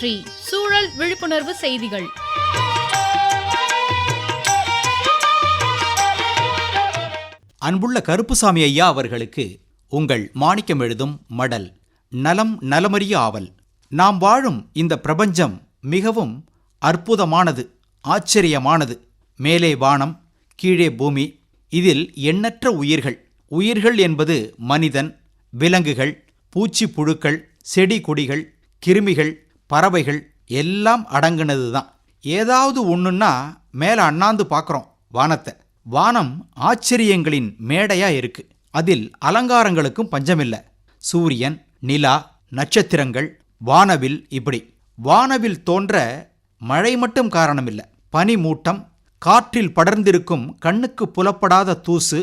சுற்றி சூழல் விழிப்புணர்வு செய்திகள். அன்புள்ள கருப்புசாமி ஐயா அவர்களுக்கு உங்கள் மாணிக்கம் எழுதும் மடல் நலம் நலமறிய ஆவல். நாம் வாழும் இந்த பிரபஞ்சம் மிகவும் அற்புதமானது ஆச்சரியமானது. மேலே வானம் கீழே பூமி இதில் எண்ணற்ற உயிர்கள். உயிர்கள் என்பது மனிதன் விலங்குகள் பூச்சி புழுக்கள் செடி கொடிகள் கிருமிகள் பறவைகள் எல்லாம் அடங்குனது தான் ஏதாவது ஒன்றுன்னா மேலே அண்ணாந்து பார்க்குறோம் வானத்தை. வானம் ஆச்சரியங்களின் மேடையா இருக்கு. அதில் அலங்காரங்களுக்கும் பஞ்சமில்ல. சூரியன் நிலா நட்சத்திரங்கள் வானவில் இப்படி. வானவில் தோன்ற மழை மட்டும் காரணமில்ல. பனிமூட்டம் காற்றில் படர்ந்திருக்கும் கண்ணுக்கு புலப்படாத தூசு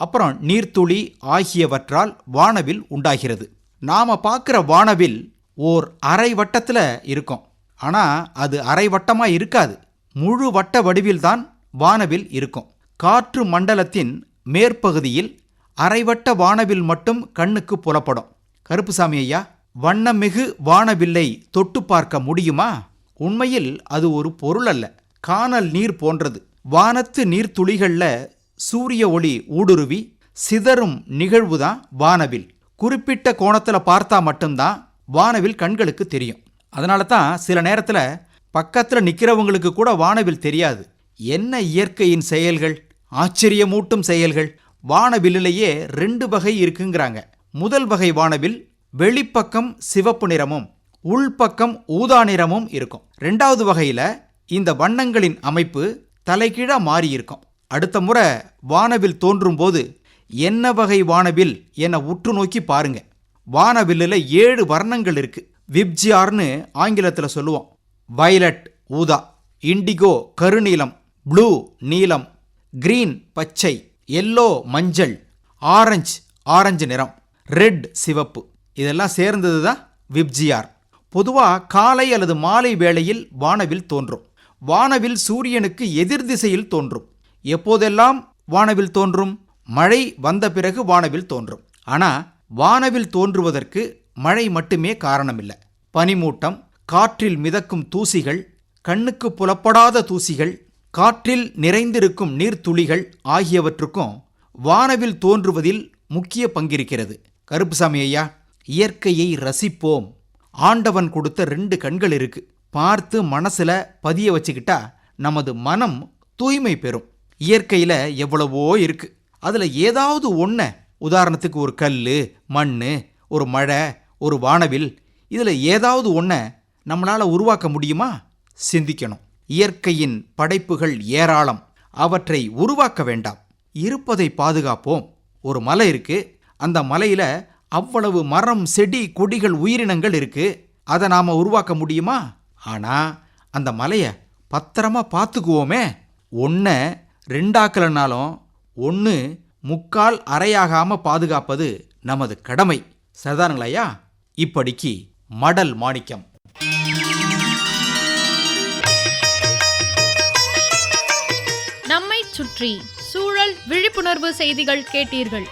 அப்புறம் நீர்த்துளி ஆகியவற்றால் வானவில் உண்டாகிறது. நாம பார்க்குற வானவில் ஓர் அரை வட்டத்தில் இருக்கும். ஆனால் அது அரை வட்டமாக இருக்காது. முழு வட்ட வடிவில்தான் வானவில் இருக்கும். காற்று மண்டலத்தின் மேற்பகுதியில் அரைவட்ட வானவில் மட்டும் கண்ணுக்கு புலப்படும். கருப்புசாமி ஐயா வண்ணமிகு வானவில்லை தொட்டு பார்க்க முடியுமா? உண்மையில் அது ஒரு பொருள் அல்ல. கானல் நீர் போன்றது. வானத்து நீர்த்துளிகளில் சூரிய ஒளி ஊடுருவி சிதறும் நிகழ்வுதான் வானவில். குறிப்பிட்ட கோணத்தில் பார்த்தா மட்டும்தான் வானவில் கண்களுக்கு தெரியும். அதனால தான் சில நேரத்தில் பக்கத்தில் நிற்கிறவங்களுக்கு கூட வானவில் தெரியாது. என்ன இயற்கையின் செயல்கள்? ஆச்சரியமூட்டும் செயல்கள். வானவிலேயே ரெண்டு வகை இருக்குங்கிறாங்க. முதல் வகை வானவில் வெளிப்பக்கம் சிவப்பு நிறமும் உள்பக்கம் ஊதா நிறமும் இருக்கும். ரெண்டாவது வகையில் இந்த வண்ணங்களின் அமைப்பு தலைகீழாக மாறியிருக்கும். அடுத்த முறை வானவில் தோன்றும் போது என்ன வகை வானவில் என உற்று நோக்கி பாருங்கள் வானவில்லில் ஏழு வர்ணங்கள் இருக்குது விப்ஜியார்னு ஆங்கிலத்தில் சொல்லுவோம். வயலட் ஊதா இண்டிகோ கருநீலம் ப்ளூ நீலம் கிரீன் பச்சை எல்லோ மஞ்சள் ஆரஞ்சு ஆரஞ்சு நிறம் ரெட் சிவப்பு. இதெல்லாம் சேர்ந்தது தான் விப்ஜியார். பொதுவாக காலை அல்லது மாலை வேளையில் வானவில் தோன்றும். வானவில் சூரியனுக்கு எதிர் திசையில் தோன்றும். எப்போதெல்லாம் வானவில் தோன்றும்? மழை வந்த பிறகு வானவில் தோன்றும். ஆனால் வானவில் தோன்றுவதற்கு மழை மட்டுமே காரணமில்லை. பனிமூட்டம் காற்றில் மிதக்கும் தூசிகள் கண்ணுக்கு புலப்படாத தூசிகள் காற்றில் நிறைந்திருக்கும் நீர்த்துளிகள் ஆகியவற்றுக்கும் வானவில் தோன்றுவதில் முக்கிய பங்கிருக்கிறது. கருப்புசாமி ஐயா இயற்கையை ரசிப்போம். ஆண்டவன் கொடுத்த ரெண்டு கண்கள் இருக்கு. பார்த்து மனசுல பதிய வச்சுக்கிட்டா நமது மனம் தூய்மை பெறும். இயற்கையில எவ்வளவோ இருக்கு. அதுல ஏதாவது ஒன்றை உதாரணத்துக்கு ஒரு கல் மண் ஒரு மழை ஒரு வானவில் இதில் ஏதாவது ஒன்றை நம்மளால் உருவாக்க முடியுமா? சிந்திக்கணும். இயற்கையின் படைப்புகள் ஏராளம். அவற்றை உருவாக்க வேண்டாம். இருப்பதை பாதுகாப்போம். ஒரு மலை இருக்குது அந்த மலையில் அவ்வளவு மரம் செடி கொடிகள் உயிரினங்கள் இருக்குது அதை நாம் உருவாக்க முடியுமா? ஆனால் அந்த மலையை பத்திரமா பார்த்துக்குவோமே. ஒன்றை ரெண்டாக்கலைனாலும் ஒன்று முக்கால் அறையாகாம பாதுகாப்பது நமது கடமை. சரிதானுங்களையா? இப்படிக்கு மடல் மாணிக்கம். நம்மை சுற்றி சூழல் விழிப்புணர்வு செய்திகள் கேட்டீர்கள்.